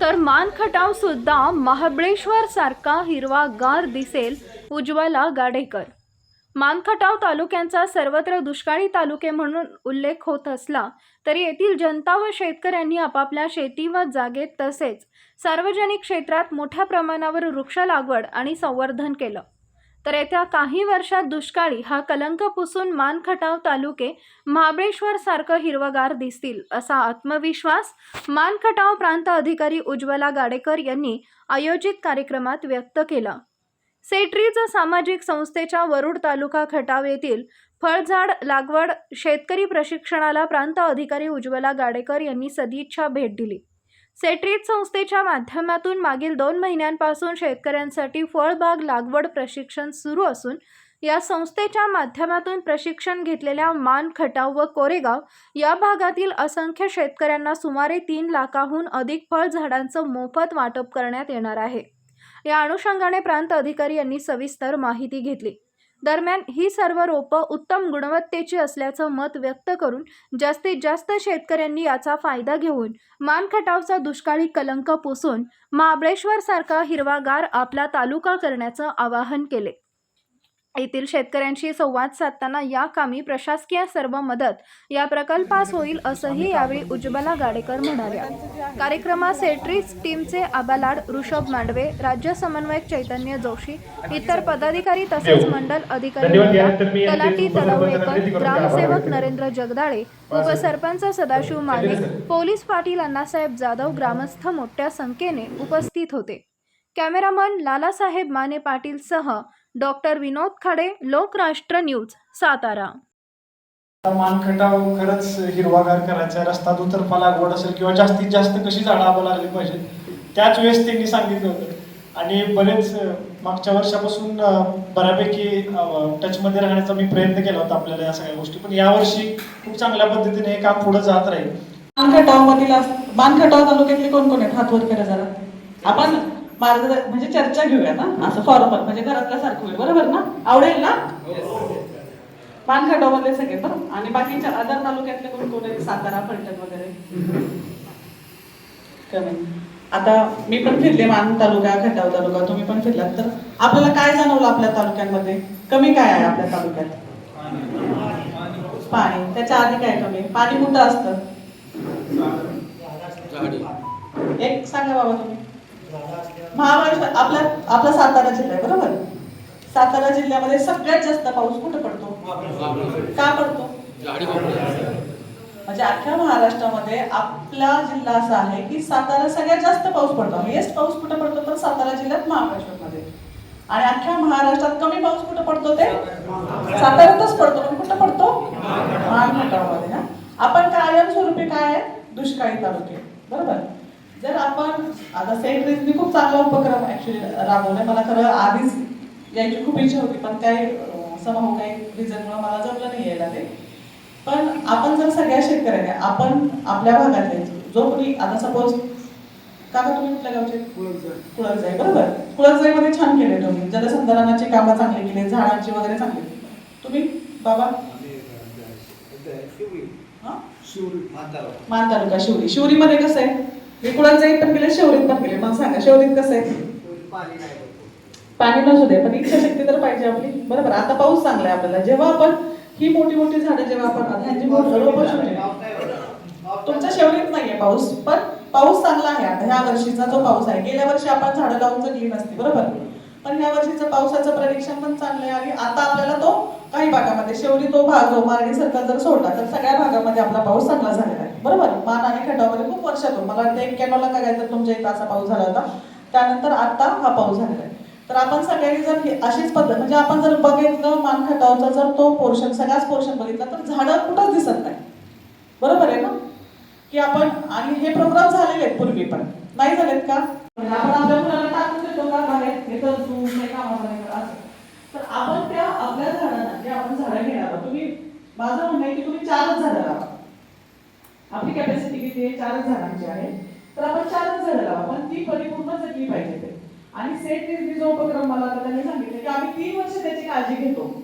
तर मानखटाव सुद्धा महाबळेश्वर सारखा हिरवागार दिसेल उज्ज्वला गाडेकर. मानखटाव तालुक्यांचा सर्वत्र दुष्काळी तालुके म्हणून उल्लेख होत असला तरी येथील जनता व शेतकऱ्यांनी आपापल्या शेती व जागेत तसेच सार्वजनिक क्षेत्रात मोठ्या प्रमाणावर वृक्ष लागवड आणि संवर्धन केलं. तर येत्या काही वर्षात दुष्काळी हा कलंक पुसून मानखटाव तालुके महाबळेश्वर सारखं हिरवगार दिसतील असा आत्मविश्वास मानखटाव प्रांत अधिकारी उज्ज्वला गाडेकर यांनी आयोजित कार्यक्रमात व्यक्त केला. सेट्रीज सामाजिक संस्थेच्या वरुड तालुका खटाव येथील फळझाड लागवड शेतकरी प्रशिक्षणाला प्रांत अधिकारी उज्ज्वला गाडेकर यांनी सदिच्छा भेट दिली. सेट्रीज संस्थेच्या माध्यमातून मागील दोन महिन्यांपासून शेतकऱ्यांसाठी फळबाग लागवड प्रशिक्षण सुरू असून या संस्थेच्या माध्यमातून प्रशिक्षण घेतलेल्या मान खटाव व कोरेगाव या भागातील असंख्य शेतकऱ्यांना सुमारे तीन लाखाहून अधिक फळझाडांचं मोफत वाटप करण्यात येणार आहे. या अनुषंगाने प्रांत अधिकारी यांनी सविस्तर माहिती घेतली. दरम्यान ही सर्व रोपं उत्तम गुणवत्तेची असल्याचं मत व्यक्त करून जास्तीत जास्त शेतकऱ्यांनी याचा फायदा घेऊन मानखटावचा दुष्काळी कलंक पुसून महाबळेश्वर सारखा हिरवागार आपला तालुका करण्याचं आवाहन केले. येथील शेतकऱ्यांशी संवाद साधताना या कामी प्रशासकीय सर्व मदत या प्रकल्पास होईल असंही यावेळी उज्ज्वला गाडेकर म्हणाल्या. कार्यक्रमात सेट्रीज टीमचे आबालाड ऋषभ मांडवे राज्य समन्वयक चैतन्य जोशी इतर पदाधिकारी तसेच मंडल अधिकारी तळवळेकर अधिकृत ग्रामसेवक नरेंद्र जगदाळे उपसरपंच सदाशिव माने पोलीस पाटील अण्णासाहेब जाधव ग्रामस्थ मोठ्या संख्येने उपस्थित होते. कॅमेरामन लालासाहेब माने पाटील सह डॉक्टर विनोद खाडे लोकराष्ट्र न्यूज सातारा. मानखटाव खरंच हिरवागार करायचा रस्ता दुतर्फा लागवड असेल किंवा जास्तीत जास्त कशी झाडं आबा लागली पाहिजे त्याच वेळेस त्यांनी सांगितलं होतं. आणि बरेच मागच्या वर्षापासून बऱ्यापैकी टचमध्ये राहण्याचा मी प्रयत्न केला होता आपल्याला या सगळ्या गोष्टी. पण यावर्षी खूप चांगल्या पद्धतीने हे काम पुढे जात राहील. बानखटाव मधील बानखटाव तालुक्यातले कोण कोण आहेत? हात वर करा जरा. आपण मार्ग म्हणजे चर्चा घेऊया ना? असं फॉर्मल म्हणजे घरातल्या सारखं होईल. बरोबर ना? आवडेल ना? बानखटाव मधले सगळे बरं? आणि बाकीच्या अदर तालुक्यातले कोण कोण आहेत? सातारा फलटण वगैरे? कमी. आता मी पण फिरले मान तालुका खटाव तालुका. तुम्ही पण फिरलात तर. आपल्याला काय जाणवलं आपल्या तालुक्यांमध्ये? कमी काय आहे आपल्या तालुक्यात? पाणी. त्याच्या आधी काय कमी? पाणी कुठं असतं? एक सांगा बाबा तुम्ही. महाबळेश्वर आपला आपला सातारा जिल्हा आहे बरोबर? सातारा जिल्ह्यामध्ये सगळ्यात जास्त पाऊस कुठे पडतो? का पडतो? म्हणजे अख्ख्या महाराष्ट्रामध्ये आपला जिल्हा असा आहे की सातारा सगळ्यात जास्त पाऊस पडतो. हायेस्ट पाऊस कुठे पडतो तर सातारा जिल्ह्यात महाराष्ट्रामध्ये आणि अख्ख्या महाराष्ट्रात कमी पाऊस कुठे पडतो ते? साताऱ्यातच पडतो. पण कुठं पडतो? महाराष्ट्रामध्ये ना. आपण कायमस्वरूपी काय आहे? दुष्काळी तालुके. बरोबर? जर आपण आता सेंट रिजनी खूप चांगला उपक्रम ऍक्च्युली राबवलाय. मला खरं आधीच यायची खूप इच्छा होती पण काही समोर काही रिझनमुळे मला जमलं नाही यायला ते. पण आपण जर सगळ्या शेतकऱ्याने आपण आपल्या भागातले जो कोणी आता सपोज काका तुम्ही कुठल्या गावचे? कुळकजाई बरोबर. कुळकजाईमध्ये छान केले तुम्ही. जलसंधारणाची कामं चांगली केली झाडांची वगैरे चांगली तुम्ही बाबा? हा? मान तालुका शिवरी? शिवरीमध्ये कसं आहे? मी कुळकजाईत पण गेले शेवरीत पण गेले मला सांगा शेवरीत कसं आहे? पाणी नसू दे पण इच्छाशक्ती तर पाहिजे आपली. बरोबर? आता पाऊस चांगला आहे आपल्याला. जेव्हा आपण ही मोठी मोठी झाडं जेव्हा आपण तुमच्या शेवटीत नाहीये पाऊस पण पाऊस चांगला आहे. आता ह्या वर्षीचा जो पाऊस आहे गेल्या वर्षी आपण झाडं लावून जगली नसती बरोबर? पण या वर्षीचं पावसाचं प्रदीक्षण पण चांगलं आहे आणि आता आपल्याला तो काही भागामध्ये शेवटी तो भाग जो मारणी सर्कल जर सोडला तर सगळ्या भागामध्ये आपला पाऊस चांगला झालेला आहे. बरोबर? मान आणि खटावमध्ये खूप वर्षातून मला वाटतं एक्क्याण्णवला काय काय तर तुमच्या इथं असा पाऊस झाला होता. त्यानंतर आता हा पाऊस झालेला आहे. तर आपण सगळ्यांनी जर अशीच पद्धत म्हणजे आपण जर बघितलं मान खटावचा जर तो पोर्शन सगळाच पोर्शन बघितला तर झाडं कुठंच दिसत नाही. बरोबर आहे ना? की आपण आणि हे प्रोग्राम झालेले आहेत पूर्वी पण. नाही झालेत का? म्हणजे आपण आपल्या मुलांना टाकून देतो का बाहेर? हे तर तू नाही कामाचा नाही करा असं. तर आपण त्या आपल्या झाडांना जे आपण झाडं घेणार तुम्ही माझं म्हणणं आहे की तुम्ही चारच झाडं लावा. आपली कॅपॅसिटी किती आहे? चारच झाडांची आहे. तर आपण चारच झाडं लावा पण ती परिपूर्ण जगली पाहिजे ते. आणि सेट निर्मी जो उपक्रम मला त्यांनी सांगितले की आम्ही तीन वर्ष त्याची काळजी घेतो.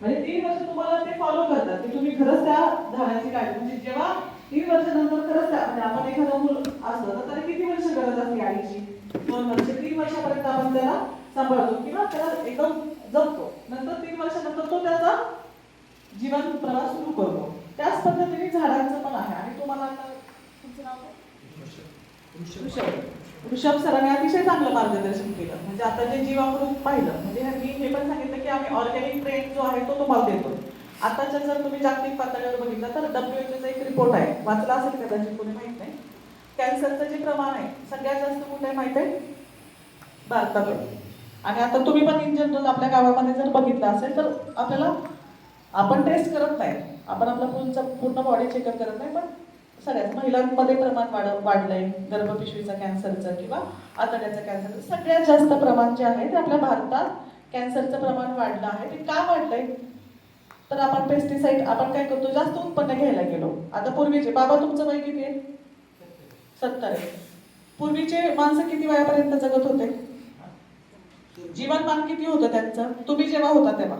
म्हणजे तीन वर्ष तुम्हाला ते फॉलो करतात की तुम्ही खरंच त्या झाडाची काळजी म्हणजे जेव्हा तीन वर्षानंतर खरंच म्हणजे आपण एखादा मूल असलं तर किती वर्ष गरज असते आईची? दोन वर्ष तीन वर्षापर्यंत आपण त्याला सांभाळतो किंवा त्याला एकदम जपतो. नंतर तीन वर्षानंतर तो त्याचा जीवन प्रवास सुरू करतो. त्याच पद्धतीने झाडांचं पण आहे. आणि तुम्हाला आता तुमचं नाव? ऋषभ. सरांनी अतिशय चांगलं मार्गदर्शन केलं. म्हणजे आता जे जीवामृत पाहिलं म्हणजे ह्यांनी हे पण सांगितलं की आम्ही ऑर्गॅनिक ट्रेंड जो आहे तो तुम्हाला देतो. आताच्या जर तुम्ही जागतिक पातळीवर बघितलं तर डब्ल्यूएचओचा एक रिपोर्ट आहे. वाचला असेल कदाचित कोणी माहीत कॅन्सरचं जे प्रमाण आहे सगळ्यात जास्त कुठे आहे आहे? भारताकडे. आणि आता तुम्ही पण इन जनरल आपल्या गावामध्ये जर बघितलं असेल तर आपल्याला आपण टेस्ट करत नाही. आपण आपला पूर्ण पूर्ण बॉडी चेकअप करत नाही पण सगळ्याच महिलांमध्ये प्रमाण वाढ वाढलंय. गर्भपिशवीचा कॅन्सरचं किंवा आतड्याचं कॅन्सर सगळ्यात जास्त प्रमाण जे आहे ते आपल्या भारतात कॅन्सरचं प्रमाण वाढलं आहे. ते का वाढलंय? तर आपण पेस्टिसाईड आपण काय करतो? जास्त उत्पन्न घ्यायला गेलो. आता पूर्वीचे बाबा तुमचं वय किती आहे? सत्तर. आहे पूर्वीचे माणसं किती वयापर्यंत जगत होते? जीवनमान किती होतं त्यांचं? तुम्ही जेव्हा होता तेव्हा.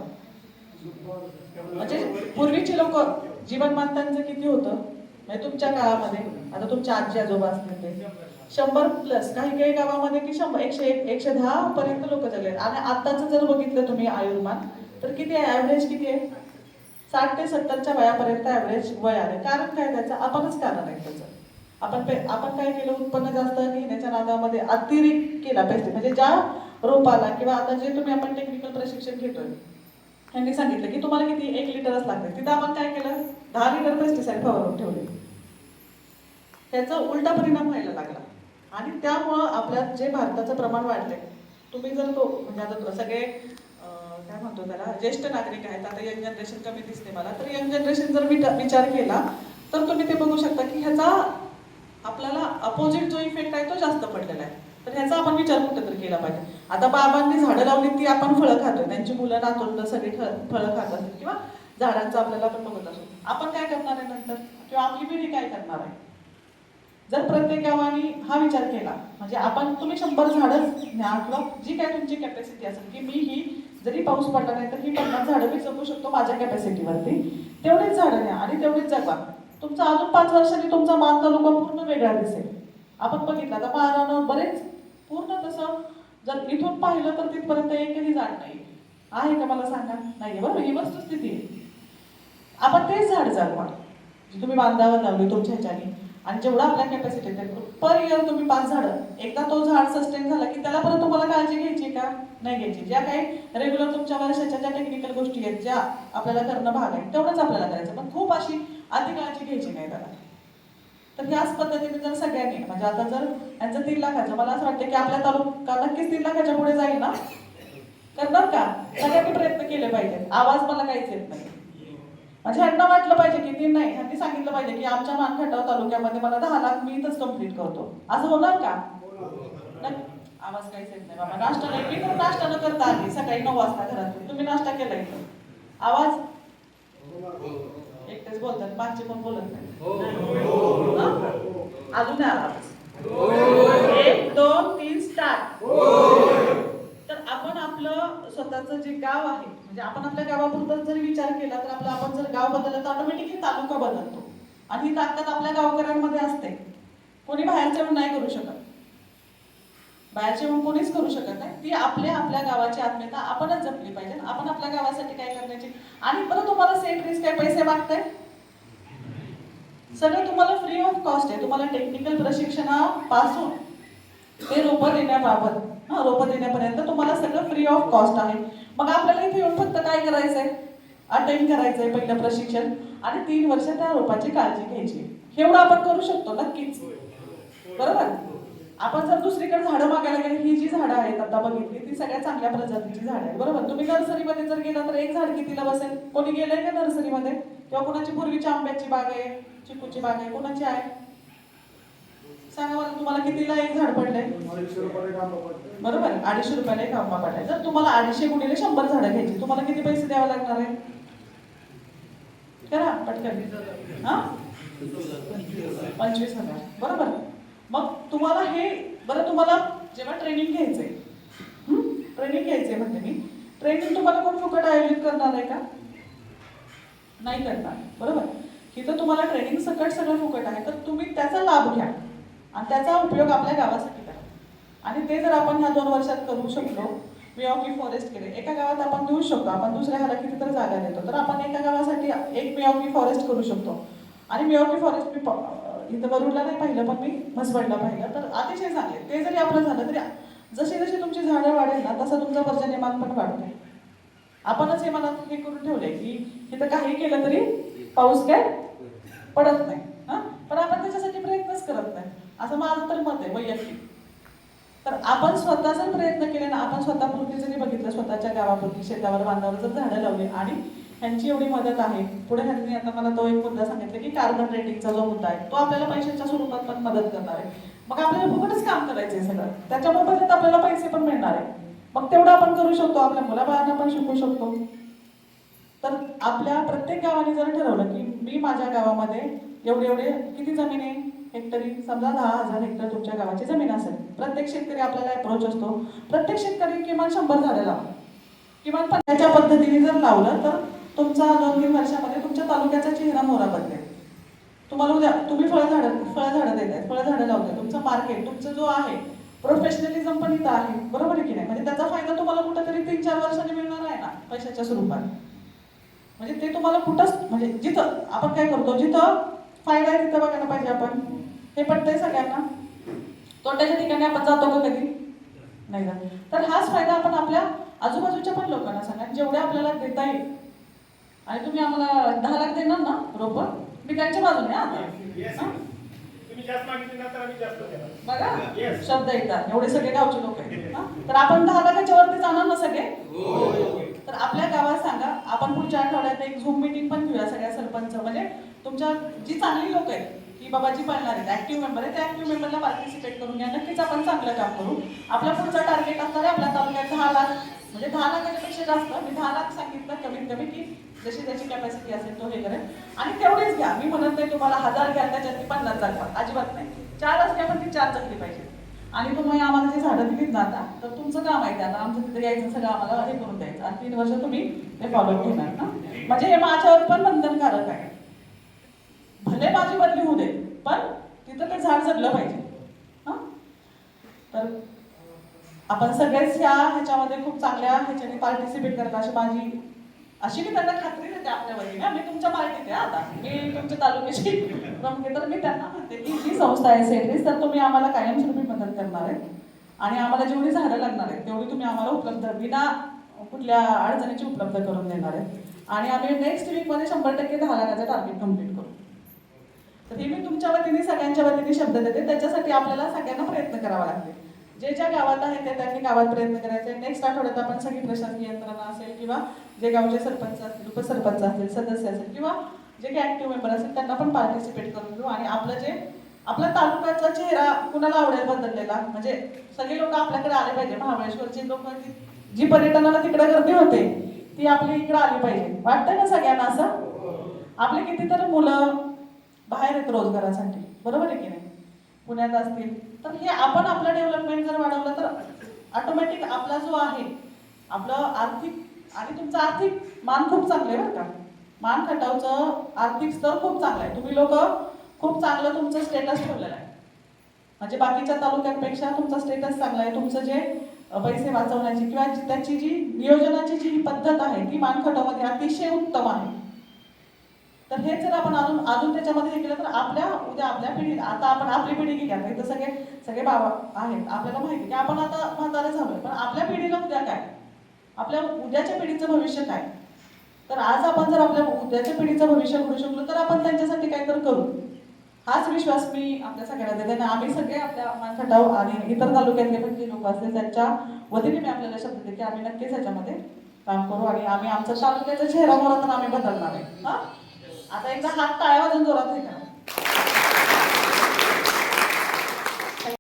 म्हणजे पूर्वीचे लोक जीवनमान त्यांचं किती होतं? म्हणजे तुमच्या काळामध्ये. आता तुमच्या आजी आजोबा असतील ते. शंभर प्लस काही काही गावामध्ये की शंभर एकशे एक एकशे दहा पर्यंत लोक जगले. आणि आताचं जर बघितलं तुम्ही आयुर्मान तर किती आहे? ॲव्हरेज किती आहे? साठ ते सत्तरच्या वयापर्यंत ॲव्हरेज वय आहे. कारण काय? त्याचं आपणच कारण आहे त्याचं. आपण पे- आपण काय केलं? उत्पन्न जास्त घेण्याच्या नादामध्ये अतिरिक्त केला पाहिजे. म्हणजे ज्या रोपाला किंवा आता जे तुम्ही आपण टेक्निकल प्रशिक्षण घेतोय त्यांनी सांगितलं की तुम्हाला किती एक लिटरच लागते तिथं आपण काय केलं? दहा लिटर पेस्टिसाईड फवारून ठेवले. त्याचा उलटा परिणाम व्हायला लागला. आणि त्यामुळं आपल्यात जे भारताचं प्रमाण वाढलंय तुम्ही जर तो म्हणजे आता सगळे काय म्हणतो त्याला ज्येष्ठ नागरिक आहेत आता यंग जनरेशन कमी दिसते मला तर यंग जनरेशन जर विचार केला तर तुम्ही ते बघू शकता की ह्याचा आपल्याला अपोजिट जो इफेक्ट आहे तो जास्त पडलेला आहे. तर ह्याचा आपण विचार कुठेतरी केला पाहिजे. आता बाबांनी झाडं लावली ती आपण फळं खातोय त्यांची मुलं नातवंड सगळी फळं खात असतील किंवा झाडांचं आपल्याला आपण बघत असतो. आपण काय करणार आहे नंतर? किंवा आपली पिढी काय करणार आहे? जर प्रत्येकाने हा विचार केला म्हणजे आपण तुम्ही शंभर झाडं घ्या किंवा जी काय तुमची कॅपॅसिटी असेल की मी ही जरी पाऊस पडला नाही तर ही पन्नास झाडं मी जगू शकतो माझ्या कॅपॅसिटीवरती तेवढेच झाडं न्या आणि तेवढेच जगवा. तुमचा अजून पाच वर्षांनी तुमचा मान तालुका पूर्ण वेगळा दिसेल. आपण बघितलं आता महाराणं बरेच पूर्ण तसं जर इथून पाहिलं तर तिथपर्यंत एकही झाड नाही. आहे का मला सांगा? नाही बरोबर ही वस्तुस्थिती आहे. आपण तेच झाड जगवा. जे तुम्ही बांधावर लावली तुमच्या ह्याच्याने. आणि जेवढं आपल्या कॅपॅसिटी पर इयर तुम्ही पाच झाडं. एकदा तो झाड सस्टेन झाला की त्याला परत तुम्हाला काळजी घ्यायची का? नाही घ्यायची. ज्या काही रेग्युलर तुमच्या वर्षाच्या ज्या टेक्निकल गोष्टी आहेत ज्या आपल्याला करणं भाग आहे तेवढंच आपल्याला करायचं. पण खूप अशी आधी काळजी घ्यायची नाही त्याला. तर ह्याच पद्धतीने जर सगळ्यांनी म्हणजे आता जर यांचं तीन लाखाचं मला असं वाटतं की आपल्या तालुका नक्कीच तीन लाखाच्या पुढे जाईल ना? करणार का सगळ्यांनी प्रयत्न केले पाहिजेत. आवाज मला काहीच येत नाही. म्हणजे ह्यांना वाटलं पाहिजे की ती नाही ह्यांनी सांगितलं पाहिजे की आमच्या मानखटाव तालुक्यामध्ये मला दहा लाख मी इथंच कंप्लीट करतो. असं होणार का? नाही. आवाज काहीच येत नाही बाबा. नाश्ता नाही. मी पण नाश्ता न करता आली. सकाळी नऊ वाजता घरात. तुम्ही नाश्ता केला इथं. आवाज? बोलतात मागचे पण बोलत नाही. हा? अजून आवाज. एक दोन तीन स्टार्ट तर आपण आपलं स्वतःचं जे गाव आहे म्हणजे आपण आपल्या गावापुरतं जरी विचार केला तर आपलं आपण जर गाव बदललं तर ऑटोमॅटिकली तालुका बदलतो. आणि ही ताकद आपल्या गावकऱ्यांमध्ये असते. कोणी बाहेरच्या येऊन नाही करू शकत. बाहेरच्या येऊन कोणीच करू शकत नाही. ती आपल्या आपल्या गावाची आत्मीयता आपणच जपली पाहिजे. आपण आपल्या गावासाठी काय करण्याची? आणि बरं तुम्हाला सेट रिस्क काय पैसे मागताय. सगळं तुम्हाला फ्री ऑफ कॉस्ट आहे. तुम्हाला टेक्निकल प्रशिक्षणापासून ते रोपं देण्याबाबत हा रोपं देण्यापर्यंत तुम्हाला सगळं फ्री ऑफ कॉस्ट आहे. मग आपल्याला इथे येऊन फक्त काय करायचंय? अटेंड करायचंय पहिलं प्रशिक्षण आणि तीन वर्ष त्या रोपाची काळजी घ्यायची. एवढं आपण करू शकतो नक्कीच. बरोबर? आपण जर दुसरीकडे झाडं मागायला गेले ही जी झाडं आहेत आता बघितली ती सगळ्यात चांगल्या प्रजातीची झाडं आहेत. बरोबर? तुम्ही नर्सरीमध्ये जर गेला तर एक झाड कितीला बसेल? कोणी गेलंय का नर्सरीमध्ये किंवा कोणाची पूर्वीची आंब्याची बाग आहे चिकूची बाग आहे कोणाची आहे? सांगा मला तुम्हाला कितीला एक झाड पडलंय बरोबर अडीचशे रुपयाला एक आंबा पडलाय. जर तुम्हाला अडीचशे गुणिले शंभर झाडं घ्यायची तुम्हाला किती पैसे द्यावे लागणार आहे? करा पटकन. हा? पंचवीस हजार. बरोबर. मग तुम्हाला हे बरं तुम्हाला जेव्हा ट्रेनिंग घ्यायचंय ट्रेनिंग घ्यायचंय म्हणते मी. ट्रेनिंग तुम्हाला कोण फुकट आयोजित करणार आहे का? नाही करणार. बरोबर? इथं तुम्हाला ट्रेनिंग सकट सगळं फुकट आहे तर तुम्ही त्याचा लाभ घ्या आणि त्याचा उपयोग आपल्या गावासाठी करा. आणि ते जर आपण ह्या दोन वर्षात करू शकलो मियावकी फॉरेस्ट केले एका गावात आपण देऊ शकतो आपण दुसऱ्या ह्याला कितीतरी जागा देतो तर आपण एका गावासाठी एक मियावकी फॉरेस्ट करू शकतो. आणि मियावकी फॉरेस्ट मी प- इथं वरुडला नाही पाहिलं पण मी म्हसवडला पाहिलं तर अतिशय चांगले. ते जरी आपलं झालं तरी जशी जशी तुमची झाडं वाढेल ना तसं तुमचं पर्जन्यमान पण वाढते. आपणच हे मनात हे करून ठेवलंय की तिथं काही केलं तरी पाऊस काय पडत नाही. हा? पण आपण त्याच्यासाठी प्रयत्नच करत नाही. असं माझं तर मत आहे वैयक्तिक. तर आपण स्वतः जर प्रयत्न केले ना आपण स्वतःपुरती जरी बघितलं स्वतःच्या गावापुरती शेतावर बांधावर जर झाडं लावली आणि ह्यांची एवढी मदत आहे पुढे ह्यांनी आता मला तो एक मुद्दा सांगितला की कार्बन रेटिंगचा जो मुद्दा आहे तो आपल्याला पैशाच्या स्वरूपात पण मदत करणार आहे. मग आपल्याला फुकटच काम करायचं आहे सगळं. त्याच्या मोबदल्यात आपल्याला पैसे पण मिळणार आहे. मग तेवढं आपण करू शकतो आपल्या मुलाबाळांना पण शिकू शकतो. तर आपल्या प्रत्येक गावाने जर ठरवलं की मी माझ्या गावामध्ये एवढे एवढे किती जमीन आहे? हेक्टरी समजा दहा हजार हेक्टर तुमच्या गावाची जमीन असेल. प्रत्येक शेतकरी आपल्याला अप्रोच असतो. प्रत्येक शेतकरी किमान शंभर झाडं लावा. किमान पन्नाच्या पद्धतीने जर लावलं तर तुमचा दोन तीन वर्षामध्ये तुमच्या तालुक्याचा चेहरा मोहरा बदलेल तुम्हाला उद्या तुम्ही फळझाडं फळझाडं झाडं देत आहेत फळझाडं लावताय तुमचं मार्केट तुमचं जो आहे प्रोफेशनलिझम पण इथं आहे. बरोबर आहे की नाही? म्हणजे त्याचा फायदा तुम्हाला कुठेतरी तीन चार वर्षांनी मिळणार आहे ना पैशाच्या स्वरूपात. म्हणजे ते तुम्हाला कुठंच म्हणजे जिथं आपण काय करतो जिथं फायदा आहे तिथं बघायला पाहिजे आपण. हे पटतंय सगळ्यांना? तोट्याच्या ठिकाणी आपण जातो का कधी? नाही जात. तर हाच फायदा आपण आपल्या आजूबाजूच्या पण लोकांना सांगा जेवढे आपल्याला देता येईल. आणि तुम्ही आम्हाला दहा लाख देणार ना रोप? मी त्यांच्या बाजूने आता हा? तुम्ही जास्त मागितली ना तर आम्ही जास्त देणार. बघा. शब्द येतात. एवढे सगळे गावचे लोक आहेत. हा? तर आपण दहा लाखाच्या वरती जाणार ना सगळे? तर आपल्या गावात सांगा आपण पुढच्या आठवड्यात एक झूम मिटिंग पण घेऊया सगळ्या सरपंच. म्हणजे तुमच्या जी चांगली लोक आहेत की बाबा जी पाळणार आहेत ऍक्टिव्ह मेंबर आहे त्या ऍक्टिव्ह मेंबरला पार्टिसिपेट करून घ्या. नक्कीच आपण चांगलं काम करू. आपला पुढचा टार्गेट असणार आहे आपल्या तालुक्यात दहा लाख म्हणजे दहा लाखाच्यापेक्षा जास्त. मी दहा लाख सांगितलं कमीत कमी की जशी त्याची कॅपॅसिटी असेल तो हे करेल आणि तेवढेच घ्या. मी म्हणत नाही तुम्हाला हजार घ्या त्याच्यात पन्नास जागा अजिबात नाही. चार घ्या पण ती चार चकली पाहिजे आणि तुम्ही आम्हाला जे झाडं दिलीत ना आता तर तुमचं काम आहे त्यांना आमचं तिथे यायचं सगळं आम्हाला हे करून द्यायचं. आणि तीन वर्ष तुम्ही ते फॉलो घेणार ना म्हणजे हे माझ्यावर पण बंधनकारक आहे. भले माझी बदली होऊ दे पण तिथं ते झाड जगलं पाहिजे तर आपण सगळेच ह्या ह्याच्यामध्ये खूप चांगल्या ह्याच्याने पार्टिसिपेट करता अशी माझी अशी मी त्यांना खात्री देते आपल्या वतीने मी तुमच्या पार्टीत आहे आता. मी तुमच्या तालुक्याची प्रमुख तर मी त्यांना म्हणते की ही संस्था आहे सेंट्रीज तर तुम्ही आम्हाला कायमस्वरूपी मदत करणार आहे आणि आम्हाला जेवढी झाडं लागणार आहेत तेवढी तुम्ही आम्हाला उपलब्ध विना कुठल्या अडचणीची उपलब्ध करून देणार आहे आणि आम्ही नेक्स्ट वीकमध्ये शंभर टक्के दहा लाखाचं टार्गेट कंप्लीट करू. तर हे मी तुमच्या वतीने सगळ्यांच्या वतीने शब्द देते. त्याच्यासाठी आपल्याला सगळ्यांना प्रयत्न करावा लागते जे ज्या गावात आहे ते त्यांनी गावात प्रयत्न करायचे. नेक्स्ट आठवड्यात आपण सगळी प्रशासकीय यंत्रणा असेल किंवा जे गावचे सरपंच असतील उपसरपंच असतील सदस्य असेल किंवा जे काही ऍक्टिव्ह मेंबर असेल त्यांना पण पार्टिसिपेट करून घेऊ. आणि आपलं जे आपला तालुक्याचा चेहरा कुणाला आवडेल बदललेला? म्हणजे सगळे लोक आपल्याकडे आले पाहिजे. महाबळेश्वरचे लोक जी पर्यटनाला तिकडे गर्दी होते ती आपली इकडे आली पाहिजे. वाटतं ना सगळ्यांना असं? आपले कितीतरी मुलं बाहेर आहेत रोजगारासाठी. बरोबर आहे की नाही? पुण्यात असतील तर हे आपण आपलं डेव्हलपमेंट जर वाढवलं तर ऑटोमॅटिक आपला जो आहे आपलं आर्थिक आणि तुमचं आर्थिक मान खूप चांगलं आहे बरं का. मान खटावचं आर्थिक स्तर खूप चांगलं आहे. तुम्ही लोक खूप चांगलं तुमचं स्टेटस ठेवलेलं आहे. म्हणजे बाकीच्या तालुक्यांपेक्षा तुमचा स्टेटस चांगला आहे. तुमचं जे पैसे वाचवण्याची किंवा त्याची जी नियोजनाची जी पद्धत आहे ती मानखटामध्ये अतिशय उत्तम आहे. तर हे जर आपण अजून अजून त्याच्यामध्ये हे केलं तर आपल्या उद्या आपल्या पिढी आता आपण आपली पिढी की घ्या इथं सगळे सगळे बाबा आहेत. आपल्याला माहिती की आपण आता म्हातारे झालोय. पण आपल्या पिढीला उद्या काय? आपल्या उद्याच्या पिढीचं भविष्य काय? तर आज आपण जर आपल्या उद्याच्या पिढीचं भविष्य घडू शकलो तर आपण त्यांच्यासाठी काहीतरी करू. हाच विश्वास मी आपल्या सगळ्यांना देते. आणि आम्ही सगळे आपल्या मानखटाव आणि इतर तालुक्यातले पण जे लोक असतील त्यांच्या वतीने मी आपल्याला शब्द देते की आम्ही नक्कीच ह्याच्यामध्ये काम करू. आणि आम्ही आमचा तालुक्याचा चेहरा म्हणून तर आम्ही बदलणार आहे. हां? आता एकदा हात टाळ्या वाजून जोरात हे